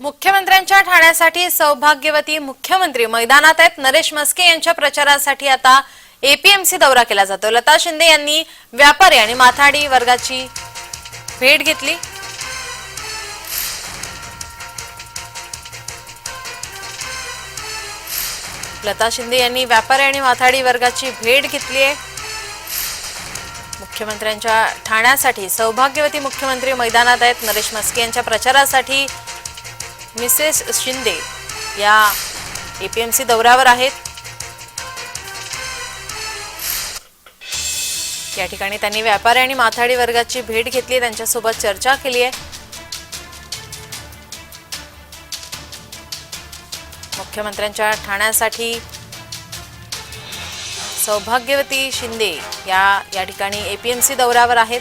मुख्यमंत्र्यांच्या ठाण्यासाठी सौभाग्यवती मुख्यमंत्री मैदानात आहेत. नरेश मस्के यांच्या प्रचारासाठी आता एपीएमसी दौरा केला जातो. लता शिंदे यांनी व्यापारी आणि माथाडी वर्गाची भेट घेतली. लता शिंदे यांनी व्यापारी आणि माथाडी वर्गाची भेट घेतली आहे. मुख्यमंत्र्यांच्या ठाण्यासाठी सौभाग्यवती मुख्यमंत्री मैदानात आहेत. नरेश मस्के यांच्या प्रचारासाठी मिसेस शिंदे या एपीएमसी दौऱ्यावर आहेत. या ठिकाणी त्यांनी व्यापारी आणि माथाडी वर्गाची भेट घेतली त्यांच्यासोबत चर्चा केली आहे. मुख्यमंत्र्यांच्या ठाण्यासाठी सौभाग्यवती शिंदे या या ठिकाणी एपीएमसी दौऱ्यावर आहेत.